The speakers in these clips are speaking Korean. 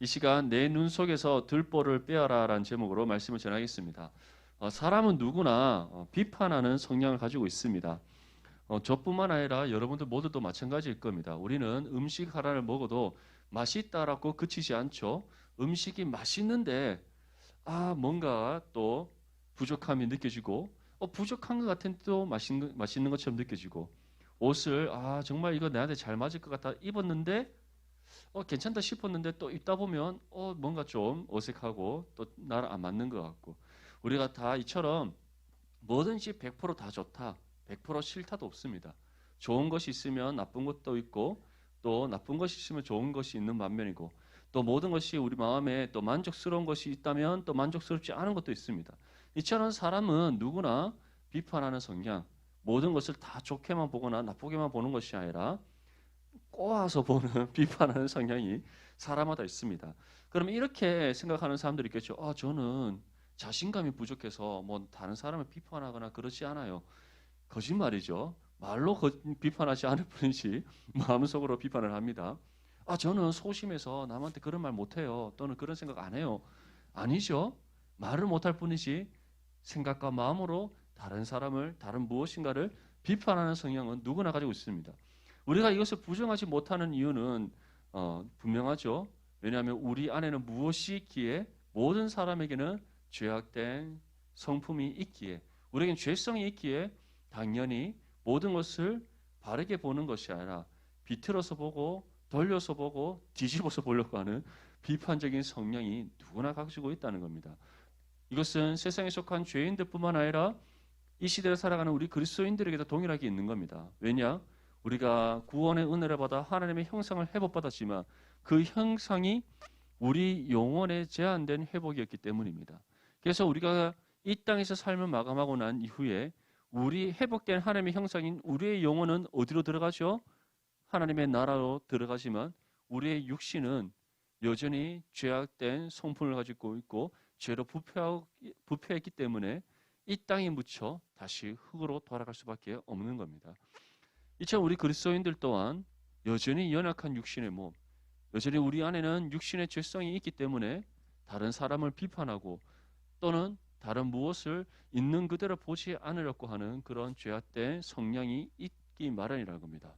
이 시간 내 눈 속에서 들보를 빼어라라는 제목으로 말씀을 전하겠습니다. 어, 사람은 누구나 어, 비판하는 성향을 가지고 있습니다. 어, 저뿐만 아니라 여러분들 모두도 마찬가지일 겁니다. 우리는 음식 하나를 먹어도 맛있다라고 그치지 않죠. 음식이 맛있는데 아 뭔가 또 부족함이 느껴지고 어, 부족한 것 같은데 또 맛있는, 맛있는 것처럼 느껴지고 옷을 아 정말 이거 나한테 잘 맞을 것 같다 입었는데 어 괜찮다 싶었는데 또 입다 보면 어 뭔가 좀 어색하고 또 나랑 안 맞는 것 같고 우리가 다 이처럼 뭐든지 100%다 좋다 100% 싫다도 없습니다. 좋은 것이 있으면 나쁜 것도 있고 또 나쁜 것이 있으면 좋은 것이 있는 반면이고 또 모든 것이 우리 마음에 또 만족스러운 것이 있다면 또 만족스럽지 않은 것도 있습니다. 이처럼 사람은 누구나 비판하는 성향, 모든 것을 다 좋게만 보거나 나쁘게만 보는 것이 아니라 꼬아서 보는 비판하는 성향이 사람마다 있습니다. 그럼 이렇게 생각하는 사람들이 있겠죠. 아, 저는 자신감이 부족해서 뭐 다른 사람을 비판하거나 그러지 않아요. 거짓말이죠. 말로 거, 비판하지 않을 뿐이지 마음속으로 비판을 합니다. 아, 저는 소심해서 남한테 그런 말 못해요. 또는 그런 생각 안 해요. 아니죠. 말을 못할 뿐이지 생각과 마음으로 다른 사람을 다른 무엇인가를 비판하는 성향은 누구나 가지고 있습니다. 우리가 이것을 부정하지 못하는 이유는 어, 분명하죠. 왜냐하면 우리 안에는 무엇이 있기에 모든 사람에게는 죄악된 성품이 있기에 우리에겐 죄성이 있기에 당연히 모든 것을 바르게 보는 것이 아니라 비틀어서 보고 돌려서 보고 뒤집어서 보려고 하는 비판적인 성향이 누구나 가지고 있다는 겁니다. 이것은 세상에 속한 죄인들뿐만 아니라 이 시대를 살아가는 우리 그리스도인들에게도 동일하게 있는 겁니다. 왜냐? 우리가 구원의 은혜를 받아 하나님의 형상을 회복받았지만 그 형상이 우리 영혼에 제한된 회복이었기 때문입니다. 그래서 우리가 이 땅에서 삶을 마감하고 난 이후에 우리 회복된 하나님의 형상인 우리의 영혼은 어디로 들어가죠? 하나님의 나라로 들어가지만 우리의 육신은 여전히 죄악된 성품을 가지고 있고 죄로 부패했기 때문에 이 땅에 묻혀 다시 흙으로 돌아갈 수밖에 없는 겁니다. 이처럼 우리 그리스도인들 또한 여전히 연약한 육신의 몸, 여전히 우리 안에는 육신의 죄성이 있기 때문에 다른 사람을 비판하고 또는 다른 무엇을 있는 그대로 보지 않으려고 하는 그런 죄악된 성향이 있기 마련이라는 겁니다.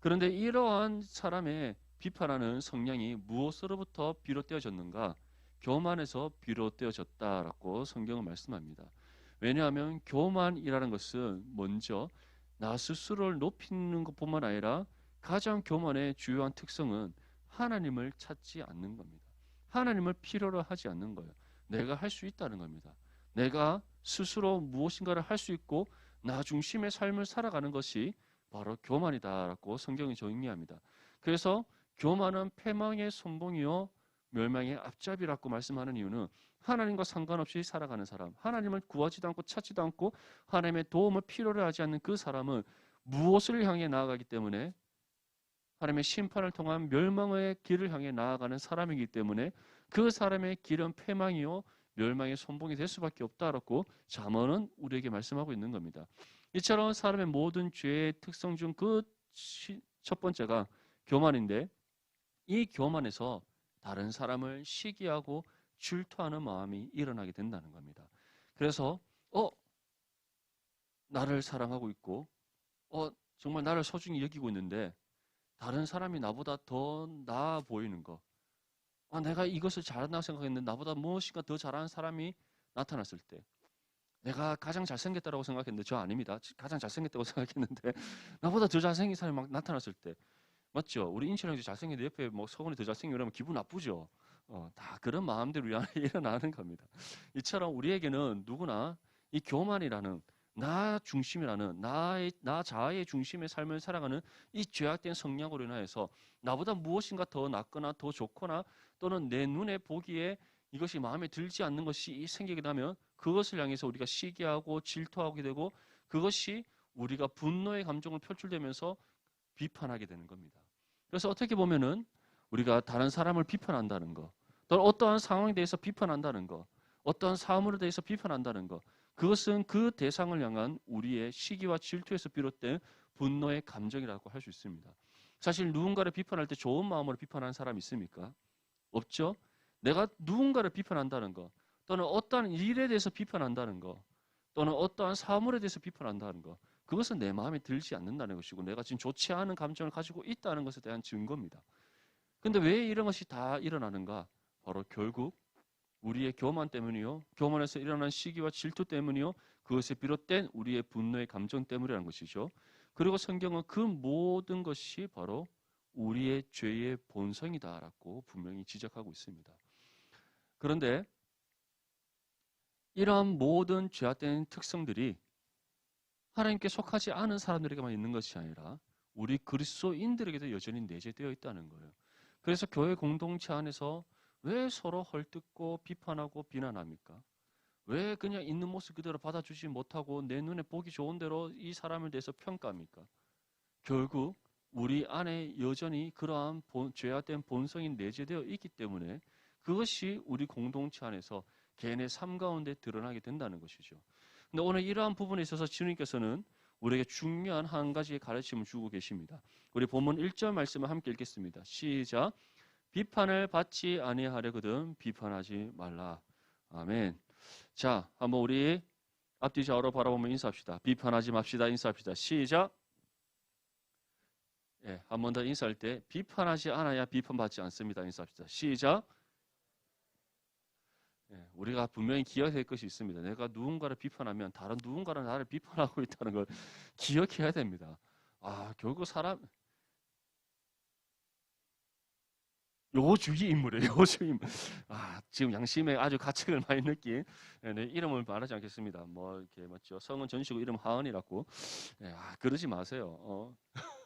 그런데 이러한 사람의 비판하는 성향이 무엇으로부터 비롯되어졌는가? 교만에서 비롯되어졌다라고 성경은 말씀합니다. 왜냐하면 교만이라는 것은 먼저 나 스스로를 높이는 것뿐만 아니라 가장 교만의 주요한 특성은 하나님을 찾지 않는 겁니다. 하나님을 필요로 하지 않는 거예요. 내가 할 수 있다는 겁니다. 내가 스스로 무엇인가를 할 수 있고 나 중심의 삶을 살아가는 것이 바로 교만이다라고 성경이 정의합니다. 그래서 교만은 패망의 선봉이요 멸망의 앞잡이라고 말씀하는 이유는 하나님과 상관없이 살아가는 사람, 하나님을 구하지도 않고 찾지도 않고 하나님의 도움을 필요로 하지 않는 그 사람은 무엇을 향해 나아가기 때문에 하나님의 심판을 통한 멸망의 길을 향해 나아가는 사람이기 때문에 그 사람의 길은 패망이요 멸망의 선봉이 될 수밖에 없다라고 잠언은 우리에게 말씀하고 있는 겁니다. 이처럼 사람의 모든 죄의 특성 중 그 첫 번째가 교만인데 이 교만에서 다른 사람을 시기하고 질투하는 마음이 일어나게 된다는 겁니다. 그래서 어 나를 사랑하고 있고 어 정말 나를 소중히 여기고 있는데 다른 사람이 나보다 더 나아 보이는 거. 아, 내가 이것을 잘한다고 생각했는데 나보다 무엇인가 더 잘하는 사람이 나타났을 때 내가 가장 잘생겼다고 생각했는데 저 아닙니다. 가장 잘생겼다고 생각했는데 나보다 더 잘생긴 사람이 막 나타났을 때 맞죠? 우리 인철 형이 잘생겼는데 옆에 뭐 서건이 더 잘생기고 이러면 기분 나쁘죠. 어, 다 그런 마음대로 일어나는 겁니다. 이처럼 우리에게는 누구나 이 교만이라는 나 중심이라는 나의 나 자아의 중심의 삶을 살아가는 이 죄악된 성향으로 인하여서 나보다 무엇인가 더 낫거나 더 좋거나 또는 내 눈에 보기에 이것이 마음에 들지 않는 것이 생기게 되면 그것을 향해서 우리가 시기하고 질투하게 되고 그것이 우리가 분노의 감정을 표출되면서 비판하게 되는 겁니다. 그래서 어떻게 보면은 우리가 다른 사람을 비판한다는 것, 또는 어떠한 상황에 대해서 비판한다는 것, 어떠한 사물에 대해서 비판한다는 것, 그것은 그 대상을 향한 우리의 시기와 질투에서 비롯된 분노의 감정이라고 할 수 있습니다. 사실 누군가를 비판할 때 좋은 마음으로 비판하는 사람이 있습니까? 없죠. 내가 누군가를 비판한다는 거, 또는 어떠한 일에 대해서 비판한다는 거, 또는 어떠한 사물에 대해서 비판한다는 거, 그것은 내 마음에 들지 않는다는 것이고, 내가 지금 좋지 않은 감정을 가지고 있다는 것에 대한 증거입니다. 근데 왜 이런 것이 다 일어나는가? 바로 결국 우리의 교만 때문이요, 교만에서 일어난 시기와 질투 때문이요, 그것에 비롯된 우리의 분노의 감정 때문이라는 것이죠. 그리고 성경은 그 모든 것이 바로 우리의 죄의 본성이다라고 분명히 지적하고 있습니다. 그런데 이러한 모든 죄악된 특성들이 하나님께 속하지 않은 사람들에게만 있는 것이 아니라 우리 그리스도인들에게도 여전히 내재되어 있다는 거예요. 그래서 교회 공동체 안에서 왜 서로 헐뜯고 비판하고 비난합니까? 왜 그냥 있는 모습 그대로 받아주지 못하고 내 눈에 보기 좋은 대로 이 사람에 대해서 평가합니까? 결국 우리 안에 여전히 그러한 본, 죄악된 본성이 내재되어 있기 때문에 그것이 우리 공동체 안에서 개인의 삶 가운데 드러나게 된다는 것이죠. 근데 오늘 이러한 부분에 있어서 주님께서는 우리에게 중요한 한 가지의 가르침을 주고 계십니다. 우리 본문 1절 말씀을 함께 읽겠습니다. 시작. 비판을 받지 아니하려거든 비판하지 말라. 아멘. 자, 한번 우리 앞뒤 좌우로 바라보면 인사합시다. 비판하지 맙시다. 인사합시다. 시작. 예, 한 번 더 인사할 때 비판하지 않아야 비판받지 않습니다. 인사합시다. 시작. 예, 우리가 분명히 기억할 것이 있습니다. 내가 누군가를 비판하면 다른 누군가는 나를 비판하고 있다는 걸 기억해야 됩니다. 아, 결국 사람 요주의 인물이에요. 요주의 인물. 아, 지금 양심에 아주 가책을 많이 느낀 예, 네, 이름을 말하지 않겠습니다. 뭐 이렇게 맞죠? 성은 전시고 이름 하은이라고. 예, 아, 그러지 마세요. 어.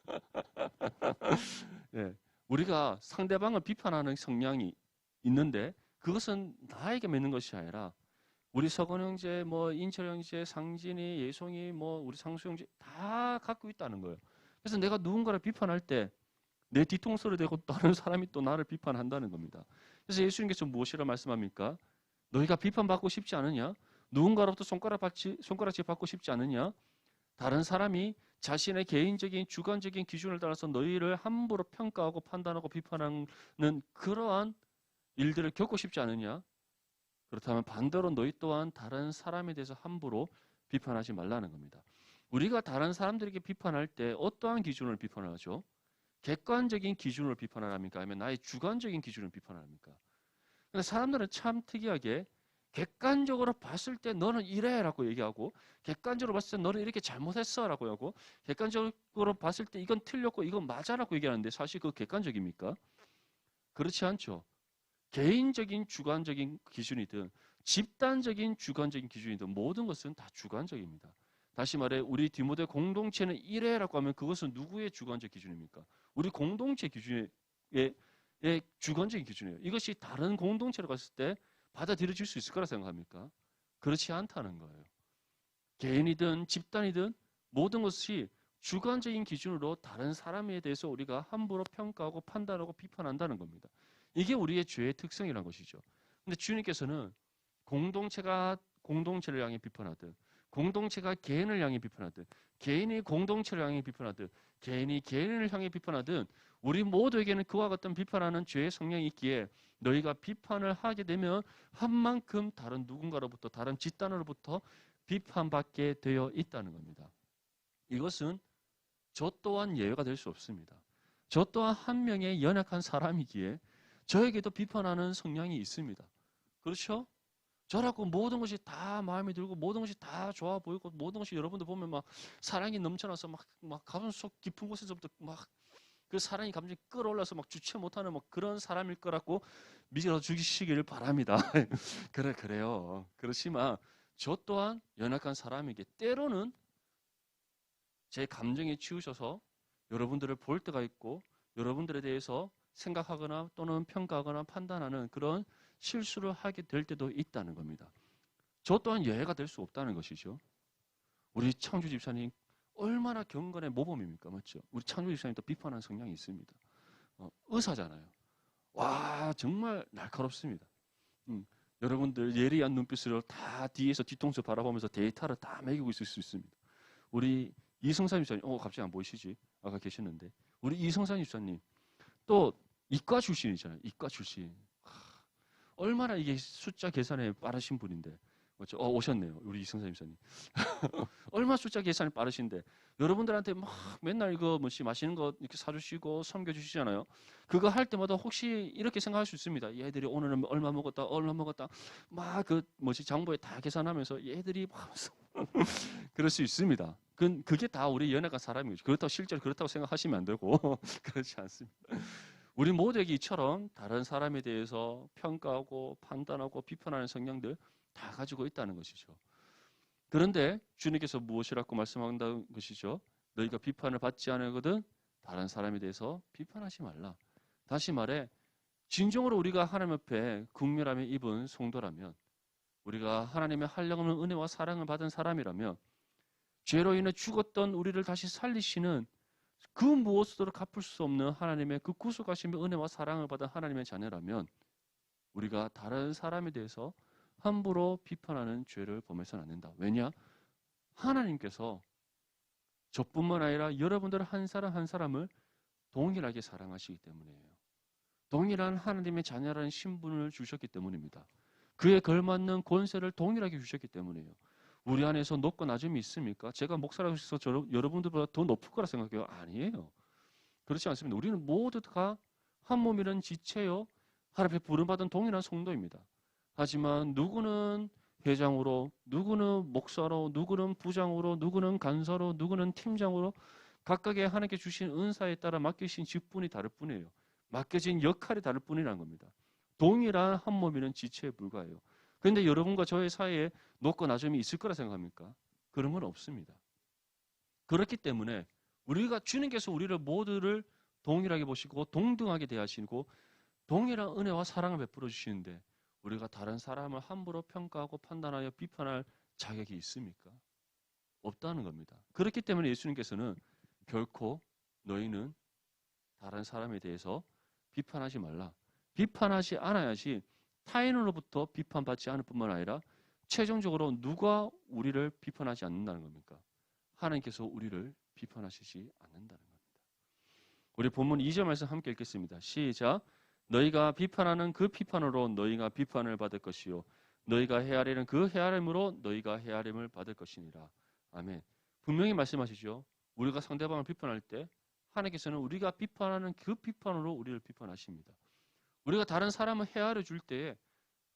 예, 우리가 상대방을 비판하는 성향이 있는데 그것은 나에게 맺는 것이 아니라 우리 서건 형제, 뭐 인철 형제, 상진이, 예송이, 뭐 우리 상수 형제 다 갖고 있다는 거예요. 그래서 내가 누군가를 비판할 때 내 뒤통수를 대고 다른 사람이 또 나를 비판한다는 겁니다. 그래서 예수님께서 무엇이라 말씀합니까? 너희가 비판받고 싶지 않으냐? 누군가로부터 손가락 받지, 손가락질 받고 싶지 않으냐? 다른 사람이 자신의 개인적인 주관적인 기준을 따라서 너희를 함부로 평가하고 판단하고 비판하는 그러한 일들을 겪고 싶지 않으냐? 그렇다면 반대로 너희 또한 다른 사람에 대해서 함부로 비판하지 말라는 겁니다. 우리가 다른 사람들에게 비판할 때 어떠한 기준을 비판을 하죠? 객관적인 기준으로 비판을 합니까? 아니면 나의 주관적인 기준을 비판을 합니까? 근데 사람들은 참 특이하게 객관적으로 봤을 때 너는 이래라고 얘기하고 객관적으로 봤을 때 너는 이렇게 잘못했어라고 하고 객관적으로 봤을 때 이건 틀렸고 이건 맞아라고 얘기하는데 사실 그 객관적입니까? 그렇지 않죠. 개인적인 주관적인 기준이든 집단적인 주관적인 기준이든 모든 것은 다 주관적입니다. 다시 말해 우리 디모데 공동체는 이래라고 하면 그것은 누구의 주관적 기준입니까? 우리 공동체 기준의 의 주관적인 기준이에요. 이것이 다른 공동체로 갔을 때 받아들여질 수 있을 거라 생각합니까? 그렇지 않다는 거예요. 개인이든 집단이든 모든 것이 주관적인 기준으로 다른 사람에 대해서 우리가 함부로 평가하고 판단하고 비판한다는 겁니다. 이게 우리의 죄의 특성이라는 것이죠. 근데 주님께서는 공동체가 공동체를 향해 비판하듯 공동체가 개인을 향해 비판하듯 개인이 공동체를 향해 비판하듯 개인이 개인을 향해 비판하듯 우리 모두에게는 그와 같은 비판하는 죄의 성향이 있기에 너희가 비판을 하게 되면 한 만큼 다른 누군가로부터 다른 집단으로부터 비판받게 되어 있다는 겁니다. 이것은 저 또한 예외가 될 수 없습니다. 저 또한 한 명의 연약한 사람이기에 저에게도 비판하는 성향이 있습니다. 그렇죠? 저라고 모든 것이 다 마음에 들고 모든 것이 다 좋아 보이고 모든 것이 여러분들 보면 막 사랑이 넘쳐나서 막, 막 가슴 속 깊은 곳에서부터 막 그 사랑이 감정이 끌어올라서 막 주체 못하는 뭐 그런 사람일 거라고 믿어 주시기를 바랍니다. 그래 그래요. 그렇지만 저 또한 연약한 사람에게 때로는 제 감정에 치우셔서 여러분들을 볼 때가 있고 여러분들에 대해서 생각하거나 또는 평가하거나 판단하는 그런 실수를 하게 될 때도 있다는 겁니다. 저 또한 예외가 될 수 없다는 것이죠. 우리 창주 집사님 얼마나 경건의 모범입니까? 맞죠? 우리 창주 집사님도 비판하는 성향이 있습니다. 어, 의사잖아요. 와 정말 날카롭습니다. 음, 여러분들 예리한 눈빛으로 다 뒤에서 뒤통수 바라보면서 데이터를 다 매기고 있을 수 있습니다. 우리 이성산 집사님, 어 갑자기 안 보이시지? 아까 계셨는데 우리 이성산 집사님 또 이과 출신이잖아요. 이과 출신. 얼마나 이게 숫자 계산에 빠르신 분인데. 그렇죠? 어, 오셨네요. 우리 이승사 임사님. 얼마나 숫자 계산이 빠르신데 여러분들한테 막 맨날 이거 뭐지 맛있는 거 이렇게 사주시고 섬겨주시잖아요. 그거 할 때마다 혹시 이렇게 생각할 수 있습니다. 얘들이 오늘은 얼마 먹었다, 얼마 먹었다, 막 그 뭐지 장부에 다 계산하면서 얘들이 막 그럴 수 있습니다. 그 그게 다 우리 연약한 사람이죠. 그렇다고 실제로 그렇다고 생각하시면 안 되고 그렇지 않습니다. 우리 모두에게 이처럼 다른 사람에 대해서 평가하고 판단하고 비판하는 성향들 다 가지고 있다는 것이죠. 그런데 주님께서 무엇이라고 말씀한다는 것이죠. 너희가 비판을 받지 않거든 다른 사람에 대해서 비판하지 말라. 다시 말해 진정으로 우리가 하나님 앞에 국멸함에 입은 성도라면 우리가 하나님의 한량없는 은혜와 사랑을 받은 사람이라면 죄로 인해 죽었던 우리를 다시 살리시는 그 무엇으로 갚을 수 없는 하나님의 그 구속하심의 은혜와 사랑을 받은 하나님의 자녀라면 우리가 다른 사람에 대해서 함부로 비판하는 죄를 범해서는 안 된다. 왜냐? 하나님께서 저뿐만 아니라 여러분들 한 사람 한 사람을 동일하게 사랑하시기 때문이에요. 동일한 하나님의 자녀라는 신분을 주셨기 때문입니다. 그에 걸맞는 권세를 동일하게 주셨기 때문이에요. 우리 안에서 높고 낮음이 있습니까? 제가 목사라서 여러분들보다 더 높을 거라 생각해요. 아니에요. 그렇지 않습니다. 우리는 모두 다 한 몸이란 지체요. 하나님 앞에 부름받은 동일한 성도입니다. 하지만 누구는 회장으로, 누구는 목사로, 누구는 부장으로, 누구는 간사로, 누구는 팀장으로 각각의 하나님께 주신 은사에 따라 맡기신 직분이 다를 뿐이에요. 맡겨진 역할이 다를 뿐이라는 겁니다. 동일한 한 몸이는 지체에 불과해요. 그런데 여러분과 저의 사이에 높고 낮음이 있을 거라 생각합니까? 그런 건 없습니다. 그렇기 때문에 우리가 주님께서 우리를 모두를 동일하게 보시고 동등하게 대하시고 동일한 은혜와 사랑을 베풀어 주시는데 우리가 다른 사람을 함부로 평가하고 판단하여 비판할 자격이 있습니까? 없다는 겁니다. 그렇기 때문에 예수님께서는 결코 너희는 다른 사람에 대해서 비판하지 말라. 비판하지 않아야지 타인으로부터 비판받지 않을 뿐만 아니라 최종적으로 누가 우리를 비판하지 않는다는 겁니까? 하나님께서 우리를 비판하시지 않는다는 겁니다. 우리 본문 2절 말씀 함께 읽겠습니다. 시작. 너희가 비판하는 그 비판으로 너희가 비판을 받을 것이요 너희가 헤아리는 그 헤아림으로 너희가 헤아림을 받을 것이니라. 아멘. 분명히 말씀하시죠. 우리가 상대방을 비판할 때 하나님께서는 우리가 비판하는 그 비판으로 우리를 비판하십니다. 우리가 다른 사람을 헤아려 줄 때에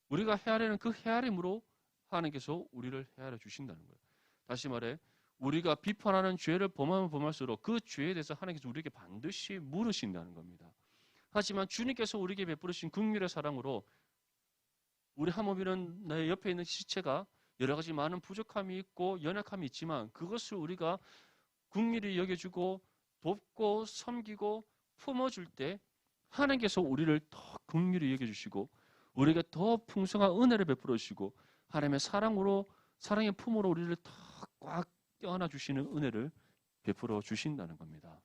우리가 헤아리는 그 헤아림으로 하나님께서 우리를 헤아려 주신다는 거예요. 다시 말해 우리가 비판하는 죄를 범하면 범할수록 그 죄에 대해서 하나님께서 우리에게 반드시 물으신다는 겁니다. 하지만 주님께서 우리에게 베푸르신 국률의 사랑으로 우리 하모비는 나의 옆에 있는 시체가 여러 가지 많은 부족함이 있고 연약함이 있지만 그것을 우리가 국률이 여겨주고 돕고 섬기고 품어줄 때 하나님께서 우리를 더 긍휼히 여겨주시고 우리에게 더 풍성한 은혜를 베풀어 주시고 하나님의 사랑으로 사랑의 품으로 우리를 더 꽉 껴안아 주시는 은혜를 베풀어 주신다는 겁니다.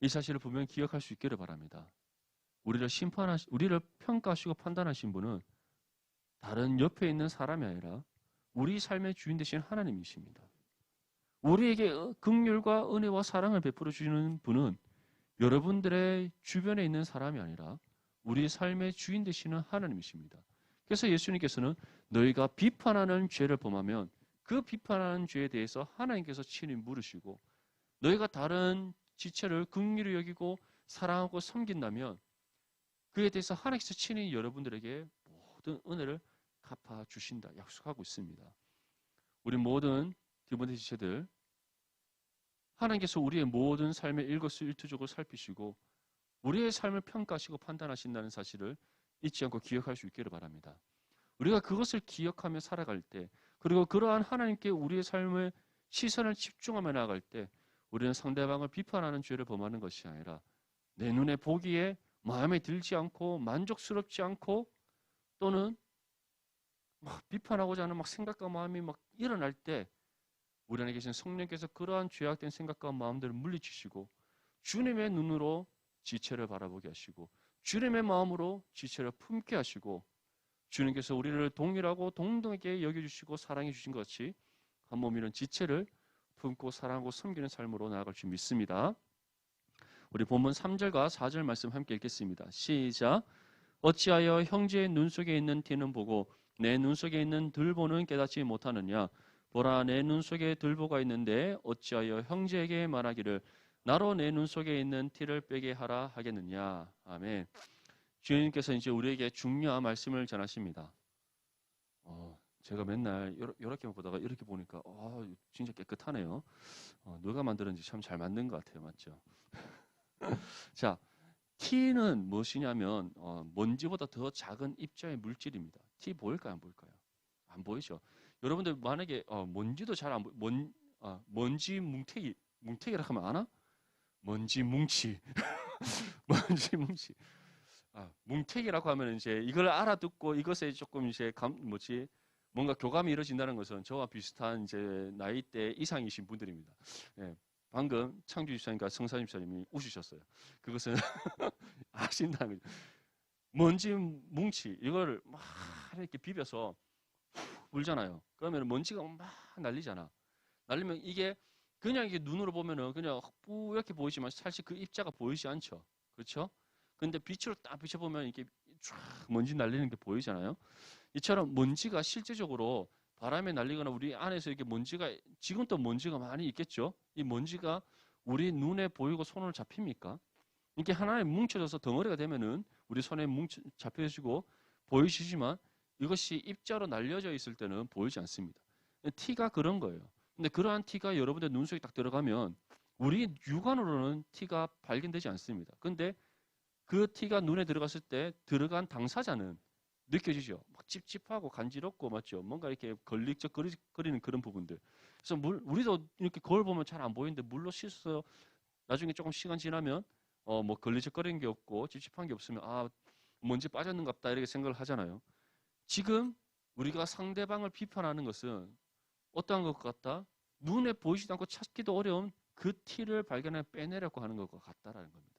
이 사실을 분명히 기억할 수 있기를 바랍니다. 우리를 심판하시, 우리를 평가하시고 판단하신 분은 다른 옆에 있는 사람이 아니라 우리 삶의 주인 되신 하나님이십니다. 우리에게 긍휼과 은혜와 사랑을 베풀어 주시는 분은 여러분들의 주변에 있는 사람이 아니라 우리 삶의 주인 되시는 하나님이십니다. 그래서 예수님께서는 너희가 비판하는 죄를 범하면 그 비판하는 죄에 대해서 하나님께서 친히 물으시고 너희가 다른 지체를 긍휼히 여기고 사랑하고 섬긴다면 그에 대해서 하나님께서 친히 여러분들에게 모든 은혜를 갚아 주신다 약속하고 있습니다. 우리 모든 디모데 지체들 하나님께서 우리의 모든 삶의 일거수일투족을 살피시고 우리의 삶을 평가하시고 판단하신다는 사실을 잊지 않고 기억할 수 있기를 바랍니다. 우리가 그것을 기억하며 살아갈 때 그리고 그러한 하나님께 우리의 삶의 시선을 집중하며 나아갈 때 우리는 상대방을 비판하는 죄를 범하는 것이 아니라 내 눈에 보기에 마음에 들지 않고 만족스럽지 않고 또는 막 비판하고자 하는 막 생각과 마음이 막 일어날 때 우리 안에 계신 성령께서 그러한 죄악된 생각과 마음들을 물리치시고 주님의 눈으로 지체를 바라보게 하시고 주님의 마음으로 지체를 품게 하시고 주님께서 우리를 동일하고 동등하게 여겨주시고 사랑해 주신 것 같이 한 몸이는 지체를 품고 사랑하고 섬기는 삶으로 나아갈 줄 믿습니다. 우리 본문 3절과 4절 말씀 함께 읽겠습니다. 시작. 어찌하여 형제의 눈 속에 있는 티는 보고 내 눈 속에 있는 들보는 깨닫지 못하느냐 보라 내 눈 속에 들보가 있는데 어찌하여 형제에게 말하기를 나로 내 눈 속에 있는 티를 빼게 하라 하겠느냐 아멘 주님께서 이제 우리에게 중요한 말씀을 전하십니다 어, 제가 맨날 이렇게 보다가 이렇게 보니까 어, 진짜 깨끗하네요 어, 누가 만들었는지 참 잘 만든 것 같아요 맞죠 자 T는 무엇이냐면 어, 먼지보다 더 작은 입자의 물질입니다. T 보일까요? 안 보일까요? 안 보이죠. 여러분들 만약에 어, 먼지도 잘안 보이, 먼, 아, 먼지 뭉태기, 뭉태기라 하면 아나? 먼지 뭉치, 먼지 뭉치. 아, 뭉태기라고 하면 이제 이걸 알아듣고 이것에 조금 이제 감, 뭐지 뭔가 교감이 이루어진다는 것은 저와 비슷한 이제 나이대 이상이신 분들입니다. 예, 방금 창주 집사님과 성사 집사님이 웃으셨어요. 그것은 아신다는 거죠. 먼지 뭉치 이걸 막 이렇게 비벼서 불잖아요. 그러면 먼지가 막 날리잖아. 날리면 이게 그냥 이게 눈으로 보면은 그냥 뿌옇게 보이지만 사실 그 입자가 보이지 않죠. 그렇죠? 근데 빛으로 딱 비춰보면 이게 쫙 먼지 날리는 게 보이잖아요. 이처럼 먼지가 실제적으로 바람에 날리거나 우리 안에서 이렇게 먼지가 지금도 먼지가 많이 있겠죠. 이 먼지가 우리 눈에 보이고 손을 잡힙니까? 이게 하나에 뭉쳐져서 덩어리가 되면은 우리 손에 뭉쳐 잡혀지고 보이시지만 이것이 입자로 날려져 있을 때는 보이지 않습니다. 티가 그런 거예요. 근데 그러한 티가 여러분들 눈 속에 딱 들어가면 우리 육안으로는 티가 발견되지 않습니다. 근데 그 티가 눈에 들어갔을 때 들어간 당사자는 느껴지죠. 막 찝찝하고 간지럽고 맞죠. 뭔가 이렇게 걸리적거리는 그런 부분들. 그래서 물 우리도 이렇게 거울 보면 잘 안 보이는데 물로 씻어서 나중에 조금 시간 지나면 어 뭐 걸리적거리는 게 없고 찝찝한 게 없으면 아 먼지 빠졌는갑다 이렇게 생각을 하잖아요. 지금 우리가 상대방을 비판하는 것은 어떠한 것 같다? 눈에 보이지도 않고 찾기도 어려운 그 티를 발견해 빼내려고 하는 것과 같다라는 겁니다.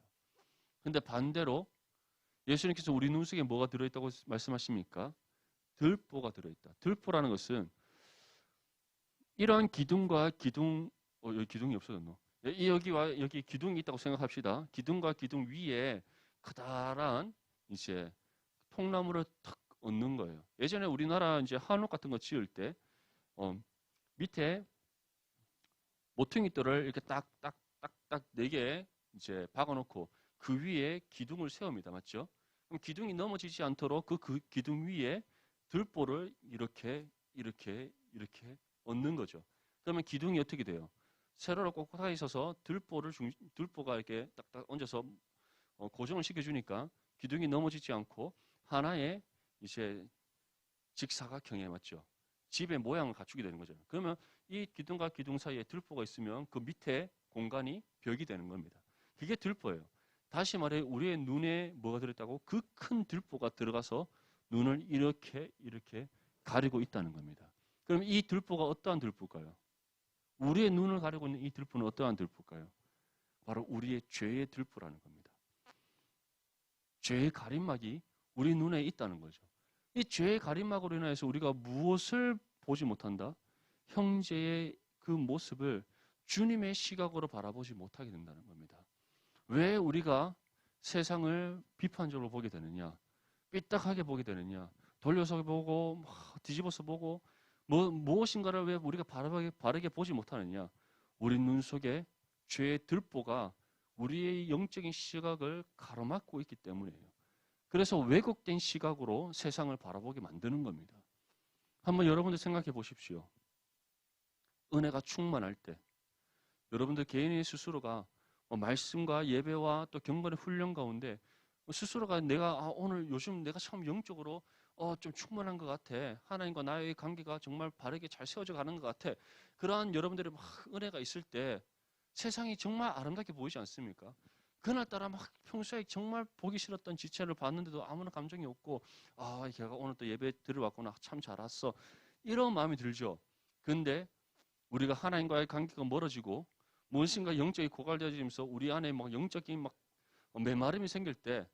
근데 반대로 예수님께서 우리 눈 속에 뭐가 들어있다고 말씀하십니까? 들보가 들어있다. 들보라는 것은 이러한 기둥과 기둥, 어, 여기 기둥이 없어졌노? 예, 여기와 여기 기둥이 있다고 생각합시다. 기둥과 기둥 위에 커다란 이제 통나무를 탁 얹는 거예요. 예전에 우리나라 이제 한옥 같은 거 지을 때 어, 밑에 모퉁이돌을 이렇게 딱 딱 딱 딱 네 개 이제 박아놓고 그 위에 기둥을 세웁니다. 맞죠? 그럼 기둥이 넘어지지 않도록 그, 그 기둥 위에 들보를 이렇게 이렇게 이렇게 얹는 거죠. 그러면 기둥이 어떻게 돼요? 세로로 꼿꼿하게 있어서 들보를 중, 들보가 이렇게 딱딱 얹어서 어, 고정을 시켜주니까 기둥이 넘어지지 않고 하나의 이제 직사각 형에 맞죠. 집의 모양을 갖추게 되는 거죠. 그러면 이 기둥과 기둥 사이에 들보가 있으면 그 밑에 공간이 벽이 되는 겁니다. 그게 들보예요. 다시 말해 우리의 눈에 뭐가 들었다고 그 큰 들보가 들어가서 눈을 이렇게 이렇게 가리고 있다는 겁니다. 그럼 이 들보가 어떠한 들보일까요? 우리의 눈을 가리고 있는 이 들보는 어떠한 들보일까요? 바로 우리의 죄의 들보라는 겁니다. 죄의 가림막이 우리 눈에 있다는 거죠. 이 죄의 가림막으로 인해서 우리가 무엇을 보지 못한다? 형제의 그 모습을 주님의 시각으로 바라보지 못하게 된다는 겁니다. 왜 우리가 세상을 비판적으로 보게 되느냐? 삐딱하게 보게 되느냐? 돌려서 보고 뒤집어서 보고 뭐, 무엇인가를 왜 우리가 바르게, 바르게 보지 못하느냐? 우리 눈 속에 죄의 들보가 우리의 영적인 시각을 가로막고 있기 때문이에요. 그래서 왜곡된 시각으로 세상을 바라보게 만드는 겁니다. 한번 여러분들 생각해 보십시오. 은혜가 충만할 때 여러분들 개인의 스스로가 어, 말씀과 예배와 또 경건의 훈련 가운데 뭐 스스로가 내가 아, 오늘 요즘 내가 참 영적으로 어, 좀 충만한 것 같아. 하나님과 나의 관계가 정말 바르게 잘 세워져 가는 것 같아. 그러한 여러분들의 막 은혜가 있을 때 세상이 정말 아름답게 보이지 않습니까? 그날따라 막 평소에 정말 보기 싫었던 지체를 봤는데도 아무런 감정이 없고 아 걔가 오늘 또 예배 들어왔구나 참 잘 왔어 이런 마음이 들죠. 근데 우리가 하나님과의 관계가 멀어지고 무엇인가 영적이 고갈되어지면서 우리 안에 막 영적인 막 메마름이 생길 때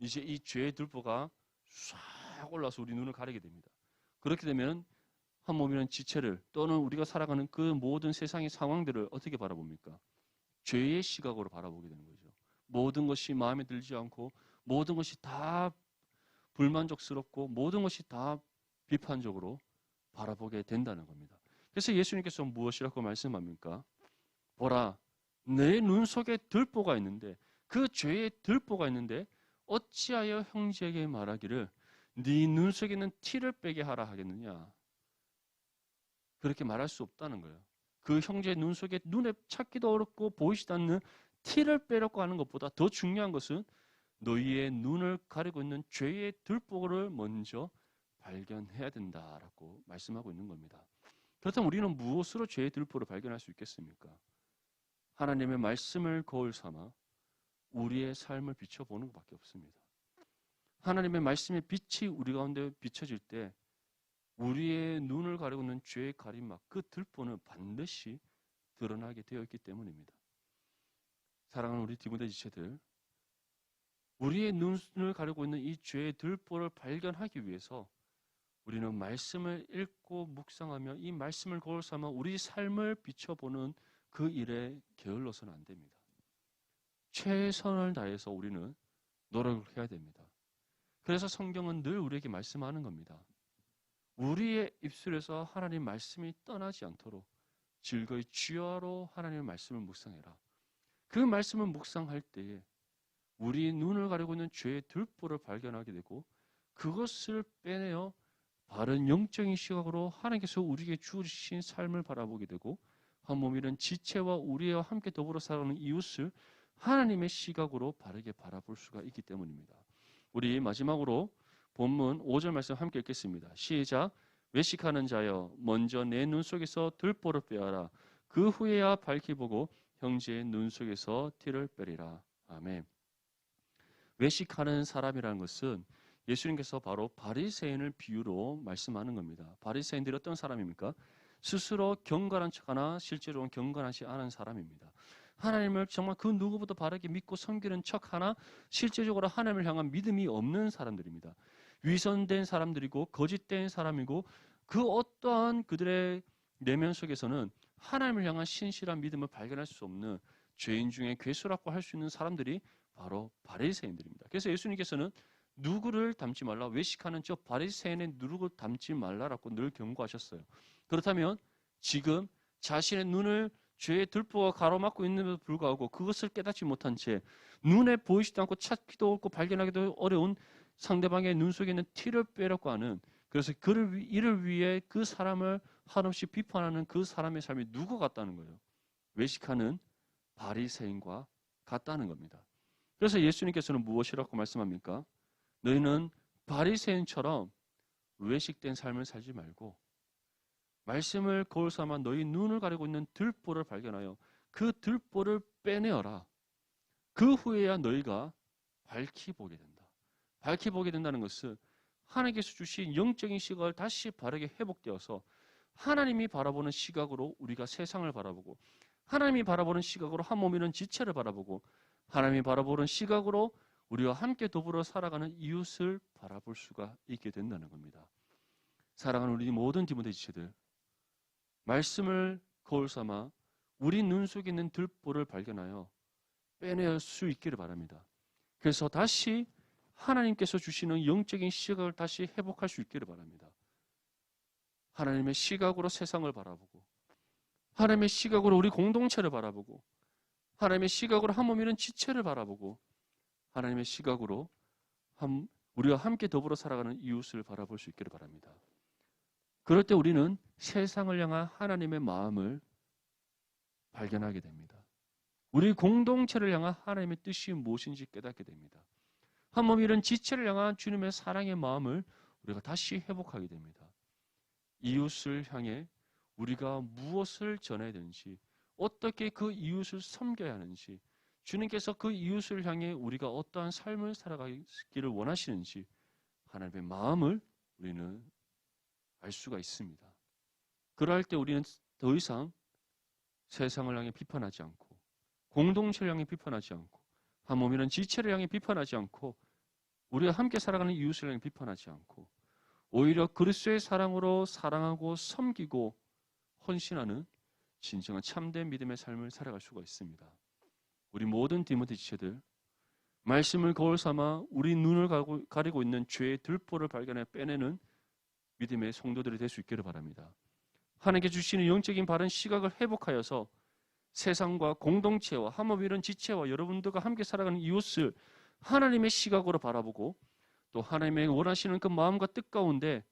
이제 이 죄의 들보가 싹 올라서 우리 눈을 가리게 됩니다. 그렇게 되면 한 몸이라는 지체를 또는 우리가 살아가는 그 모든 세상의 상황들을 어떻게 바라봅니까? 죄의 시각으로 바라보게 되는 거죠. 모든 것이 마음에 들지 않고 모든 것이 다 불만족스럽고 모든 것이 다 비판적으로 바라보게 된다는 겁니다. 그래서 예수님께서 무엇이라고 말씀합니까? 보라, 내 눈 속에 들보가 있는데 그 죄의 들보가 있는데 어찌하여 형제에게 말하기를 네 눈 속에 있는 티를 빼게 하라 하겠느냐? 그렇게 말할 수 없다는 거예요. 그 형제의 눈 속에 눈에 찾기도 어렵고 보이지도 않는 티를 빼려고 하는 것보다 더 중요한 것은 너희의 눈을 가리고 있는 죄의 들보를 먼저 발견해야 된다라고 말씀하고 있는 겁니다. 그렇다면 우리는 무엇으로 죄의 들보를 발견할 수 있겠습니까? 하나님의 말씀을 거울 삼아 우리의 삶을 비춰보는 것밖에 없습니다. 하나님의 말씀의 빛이 우리 가운데 비춰질 때 우리의 눈을 가리고 있는 죄의 가림막 그 들보는 반드시 드러나게 되어 있기 때문입니다. 사랑하는 우리 디모데 지체들 우리의 눈을 가리고 있는 이 죄의 들보를 발견하기 위해서 우리는 말씀을 읽고 묵상하며 이 말씀을 거울 삼아 우리 삶을 비춰보는 그 일에 게을러서는 안 됩니다. 최선을 다해서 우리는 노력을 해야 됩니다. 그래서 성경은 늘 우리에게 말씀하는 겁니다. 우리의 입술에서 하나님 말씀이 떠나지 않도록 즐거이 주여로 하나님의 말씀을 묵상해라. 그 말씀을 묵상할 때에 우리 눈을 가리고 있는 죄의 들보를 발견하게 되고 그것을 빼내어 바른 영적인 시각으로 하나님께서 우리에게 주신 삶을 바라보게 되고 한 몸이는 지체와 우리와 함께 더불어 살아가는 이웃을 하나님의 시각으로 바르게 바라볼 수가 있기 때문입니다. 우리 마지막으로 본문 5절 말씀 함께 읽겠습니다. 시작. 외식하는 자여 먼저 내 눈 속에서 들보를 빼어라. 그 후에야 밝히 보고 형제의 눈 속에서 티를 빼리라. 아멘. 외식하는 사람이라는 것은 예수님께서 바로 바리새인을 비유로 말씀하는 겁니다. 바리새인들이 어떤 사람입니까? 스스로 경건한 척하나 실제로는 경건하지 않은 사람입니다. 하나님을 정말 그 누구보다 바르게 믿고 섬기는 척하나 실제적으로 하나님을 향한 믿음이 없는 사람들입니다. 위선된 사람들이고 거짓된 사람이고 그 어떠한 그들의 내면 속에서는 하나님을 향한 신실한 믿음을 발견할 수 없는 죄인 중에 괴수라고 할 수 있는 사람들이 바로 바리새인들입니다. 그래서 예수님께서는 누구를 닮지 말라 외식하는 저 바리새인의 누구를 닮지 말라라고 늘 경고하셨어요. 그렇다면 지금 자신의 눈을 죄의 들보가 가로막고 있는데도 불구하고 그것을 깨닫지 못한 채 눈에 보이지도 않고 찾기도 어렵고 발견하기도 어려운 상대방의 눈 속에 있는 티를 빼려고 하는 그래서 그를 이를 위해 그 사람을 한없이 비판하는 그 사람의 삶이 누구 같다는 거예요. 외식하는 바리새인과 같다는 겁니다. 그래서 예수님께서는 무엇이라고 말씀합니까? 너희는 바리새인처럼 외식된 삶을 살지 말고 말씀을 거울 삼아 너희 눈을 가리고 있는 들보를 발견하여 그 들보를 빼내어라. 그 후에야 너희가 밝히 보게 된다. 밝히 보게 된다는 것은 하나님께서 주신 영적인 시각을 다시 바르게 회복되어서 하나님이 바라보는 시각으로 우리가 세상을 바라보고 하나님이 바라보는 시각으로 한 몸이는 지체를 바라보고 하나님이 바라보는 시각으로 우리와 함께 더불어 살아가는 이웃을 바라볼 수가 있게 된다는 겁니다. 사랑하는 우리 모든 디모데 지체들 말씀을 거울 삼아 우리 눈 속에 있는 들보를 발견하여 빼낼 수 있기를 바랍니다. 그래서 다시 하나님께서 주시는 영적인 시각을 다시 회복할 수 있기를 바랍니다. 하나님의 시각으로 세상을 바라보고 하나님의 시각으로 우리 공동체를 바라보고 하나님의 시각으로 한 몸이는 지체를 바라보고 하나님의 시각으로 우리와 함께 더불어 살아가는 이웃을 바라볼 수 있기를 바랍니다. 그럴 때 우리는 세상을 향한 하나님의 마음을 발견하게 됩니다. 우리 공동체를 향한 하나님의 뜻이 무엇인지 깨닫게 됩니다. 한몸 이런 지체를 향한 주님의 사랑의 마음을 우리가 다시 회복하게 됩니다. 이웃을 향해 우리가 무엇을 전해야 되는지, 어떻게 그 이웃을 섬겨야 하는지, 주님께서 그 이웃을 향해 우리가 어떠한 삶을 살아가기를 원하시는지 하나님의 마음을 우리는 알 수가 있습니다. 그럴 때 우리는 더 이상 세상을 향해 비판하지 않고 공동체를 향해 비판하지 않고 한 몸이란 지체를 향해 비판하지 않고 우리가 함께 살아가는 이웃을 향해 비판하지 않고 오히려 그리스도의 사랑으로 사랑하고 섬기고 헌신하는 진정한 참된 믿음의 삶을 살아갈 수가 있습니다. 우리 모든 디모데 지체들 말씀을 거울 삼아 우리 눈을 가리고 있는 죄의 들보를 발견해 빼내는 믿음의 성도들이 될 수 있기를 바랍니다. 하나님께 주시는 영적인 바른 시각을 회복하여서 세상과 공동체와 함업 이런 지체와 여러분들과 함께 살아가는 이웃을 하나님의 시각으로 바라보고 또 하나님의 원하시는 그 마음과 뜻 가운데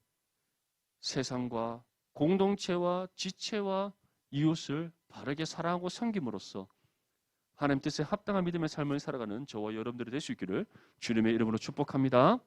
세상과 공동체와 지체와 이웃을 바르게 사랑하고 섬김으로써 하나님 뜻에 합당한 믿음의 삶을 살아가는 저와 여러분들이 될 수 있기를 주님의 이름으로 축복합니다.